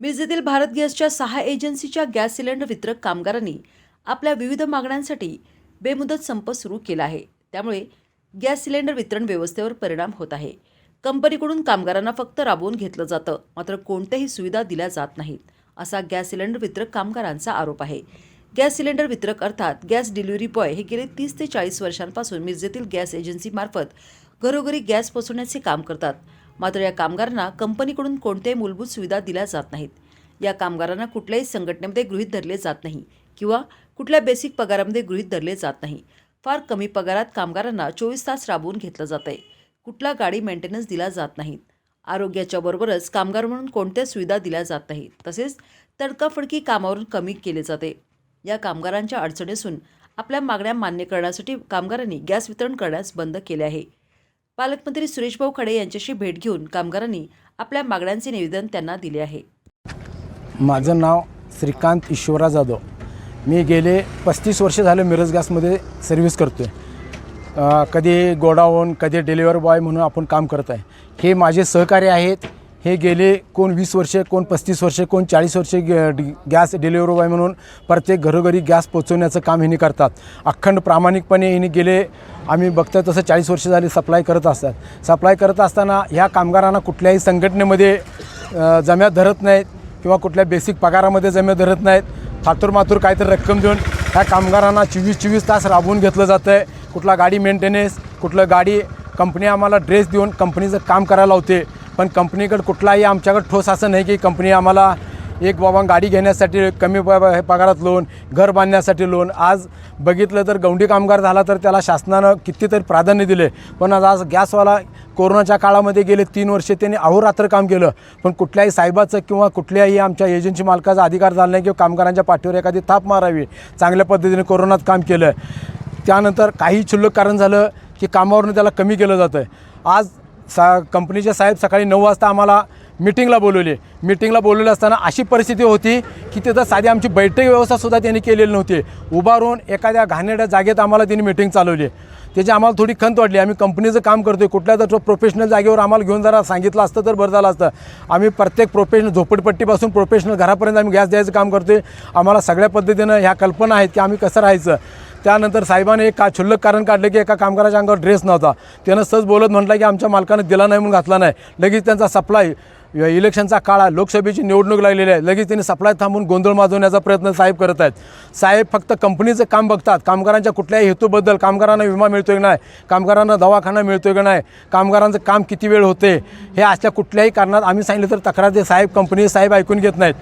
मिरजेतील भारत गॅसच्या सहा एजन्सीच्या गॅस सिलेंडर वितरक कामगारांनी आपल्या विविध मागण्यांसाठी बेमुदत संप सुरू केला आहे. त्यामुळे गॅस सिलेंडर वितरण व्यवस्थेवर परिणाम होत आहे. कंपनीकडून कामगारांना फक्त राबवून घेतलं जातं मात्र कोणत्याही सुविधा दिल्या जात नाहीत असा गॅस सिलेंडर वितरक कामगारांचा आरोप आहे. गॅस सिलेंडर वितरक अर्थात गॅस डिलिव्हरी बॉय हे गेले तीस ते चाळीस वर्षांपासून मिरजेतील गॅस एजन्सीमार्फत घरोघरी गॅस पोचवण्याचे काम करतात. मात्र या कामगारांना कंपनीकडून कोणत्याही मूलभूत सुविधा दिल्या जात नाहीत. या कामगारांना कुठल्याही संघटनेमध्ये गृहीत धरले जात नाही किंवा कुठल्या बेसिक पगारामध्ये गृहीत धरले जात नाही. फार कमी पगारात कामगारांना चोवीस तास राबवून घेतलं जात आहे कुठला गाडी मेंटेनन्स दिला जात नाहीत आरोग्याच्या बरोबरच कामगार म्हणून कोणत्या सुविधा दिल्या जात नाहीत तसेच तडकाफडकी कामावरून कमी केले जाते. या कामगारांच्या अडचणी असून आपल्या मागण्या मान्य करण्यासाठी कामगारांनी गॅस वितरण करण्यास बंद केले आहे. पालकमंत्री सुरेशभाऊ खडे यांच्याशी भेट घेऊन कामगारांनी आपल्या मागण्यांचे निवेदन त्यांना दिले आहे. माझं नाव श्रीकांत ईश्वरा जाधव. मी गेले पस्तीस वर्ष झाले मिरज गॅसमध्ये सर्व्हिस करतो आहे कधी गोडाऊन कधी डिलिव्हरी बॉय म्हणून आपण काम करत आहे. हे माझे सहकारी आहेत. हे गेले कोण वीस वर्षे कोण पस्तीस वर्षे कोण चाळीस वर्षे ग- गॅस डिलिव्हरी बॉय म्हणून प्रत्येक घरोघरी गॅस पोचवण्याचं काम हिने करतात. अखंड प्रामाणिकपणे हिने गेले. आम्ही बघतोय तसं चाळीस वर्ष झाली सप्लाय करत असतात. सप्लाय करत असताना ह्या कामगारांना कुठल्याही संघटनेमध्ये जम्या धरत नाहीत किंवा कुठल्या बेसिक पगारामध्ये जम्या धरत नाहीत. फातूर मातूर काहीतरी रक्कम देऊन ह्या कामगारांना चोवीस चोवीस तास राबवून घेतलं जातं आहे कुठला गाडी मेंटेनन्स कुठलं गाडी कंपनी आम्हाला ड्रेस देऊन कंपनीचं काम करायला होते पण कंपनीकडे कुठलाही आमच्याकडे ठोस असं नाही की कंपनी आम्हाला एक बाबा गाडी घेण्यासाठी कमी प- पगारात लोन घर बांधण्यासाठी लोन. आज बघितलं तर गौंडी कामगार झाला तर त्याला शासनानं कितीतरी प्राधान्य दिले. पण आज आज गॅसवाला कोरोनाच्या काळामध्ये गेले तीन वर्षे त्यांनी अहोरात्र काम केलं. पण कुठल्याही साहेबाचं किंवा कुठल्याही आमच्या एजन्सी मालकाचा अधिकार झाला नाही किंवा कामगारांच्या पाठीवर एखादी थाप मारावी चांगल्या पद्धतीने कोरोनात काम केलं. त्यानंतर काही क्षुल्लक कारण झालं की कामावरून त्याला कमी केलं जातं आज सा कंपनीचे साहेब सकाळी नऊ वाजता आम्हाला मिटिंगला बोलवले. मिटिंगला बोलवले असताना अशी परिस्थिती होती की तिथं साधी आमची बैठक व्यवस्थासुद्धा त्यांनी केलेली नव्हती. उभारून एखाद्या घाणेरड्या जागेत आम्हाला त्यांनी मिटिंग चालवली. त्याची आम्हाला थोडी खंत वाटली. आम्ही कंपनीचं काम करतो आहे कुठल्या तर प्रोफेशनल जागेवर आम्हाला घेऊन जरा सांगितलं असतं तर बरं झालं असतं. आम्ही प्रत्येक प्रोफेशनल झोपडपट्टीपासून प्रोफेशनल घरापर्यंत आम्ही गॅस द्यायचं काम करतो आहे आम्हाला सगळ्या पद्धतीनं ह्या कल्पना आहेत की आम्ही कसं राहायचं. त्यानंतर साहेबाने एक का क्षुल्लक कारण काढलं की एका कामगाराच्या अंगावर ड्रेस नव्हता. त्यानं सहज बोलत म्हटलं की आमच्या मालकानं दिला नाही म्हणून घातला नाही. लगेच त्यांचा सप्लाय इलेक्शनचा काळ आहे लोकसभेची निवडणूक लागलेली आहे. लगेच त्यांनी सप्लाय थांबून गोंधळ माजवण्याचा प्रयत्न साहेब करत आहेत. साहेब फक्त कंपनीचं काम बघतात. कामगारांच्या कुठल्याही हेतूबद्दल कामगारांना विमा मिळतोय की नाही? कामगारांना दवाखाना मिळतोय की नाही? कामगारांचं काम किती वेळ होते? हे अशा कुठल्याही कारणात आम्ही सांगितलं तर तक्रार ते साहेब कंपनी साहेब ऐकून घेत नाहीत.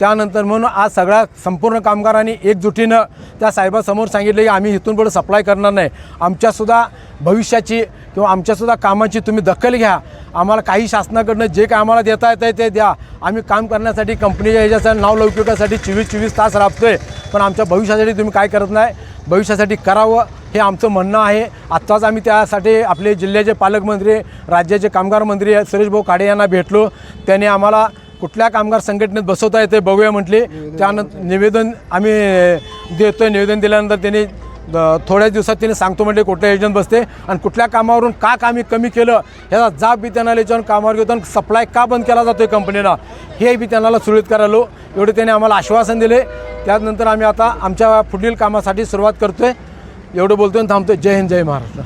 त्यानंतर म्हणून आज सगळ्या संपूर्ण कामगारांनी एकजुटीनं त्या साहेबासमोर सांगितलं की आम्ही इथून पुढे सप्लाय करणार नाही. आमच्यासुद्धा भविष्याची किंवा आमच्यासुद्धा कामाची तुम्ही दखल घ्या. आम्हाला काही शासनाकडनं जे काय आम्हाला देता येतं ते द्या. आम्ही काम करण्यासाठी कंपनीच्या ह्याच्यासाठी नावलौकिकासाठी चोवीस चोवीस तास राबतो आहे पण आमच्या भविष्यासाठी तुम्ही काय करत नाही. भविष्यासाठी करावं हे आमचं म्हणणं आहे. आत्ताच आम्ही त्यासाठी आपले जिल्ह्याचे पालकमंत्री राज्याचे कामगार मंत्री सुरेशभाऊ काडे यांना भेटलो. त्यांनी आम्हाला कुठल्या कामगार संघटनेत बसवता येते बघूया म्हटले. त्यानंतर निवेदन आम्ही देतोय. निवेदन दिल्यानंतर त्यांनी थोड्याच दिवसात त्यांनी सांगतो म्हटले कुठल्या एजंट बसते आणि कुठल्या कामावरून का कामी कमी केलं ह्याचा जाब बी त्यांना याच्यावर कामावर घेतो आणि सप्लाय का बंद केला जातो आहे कंपनीला हे बी त्यांना सुरळीत करायलो. एवढे त्यांनी आम्हाला आश्वासन दिले. त्यानंतर आम्ही आता आमच्या पुढील कामासाठी सुरुवात करतोय. एवढं बोलतोय आणि थांबतोय. जय हिंद जय महाराष्ट्र.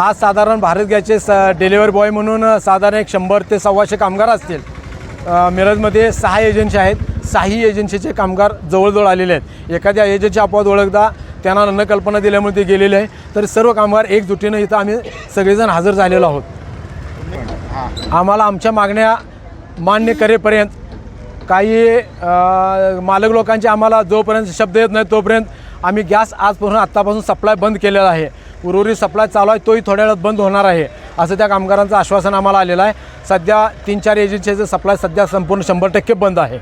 आज साधारण भारत गॅसचे स डिलेवरी बॉय म्हणून साधारण एक शंभर ते सव्वाशे कामगार असतील. मिरजमध्ये सहा एजन्सी आहेत. सहाही एजन्सीचे कामगार जवळजवळ आलेले आहेत. एखाद्या एजन्सी अपवाद ओळखता त्यांना न कल्पना दिल्यामुळे ते गेलेले आहे. तर सर्व कामगार एकजुटीनं इथं आम्ही सगळेजण हजर झालेलो आहोत. आम्हाला आमच्या मागण्या मान्य करेपर्यंत काही मालक लोकांचे आम्हाला जोपर्यंत शब्द येत नाही तोपर्यंत आम्ही गॅस आजपासून आत्तापासून सप्लाय बंद केलेला आहे. उर्वरित सप्लाय चालू आहे तोही थोड्या वेळात बंद होणार आहे असं त्या कामगारांचं आश्वासन आम्हाला आलेलं आहे. सध्या तीन चार एजन्सीचं सप्लाय सध्या संपूर्ण शंभर टक्के बंद आहे.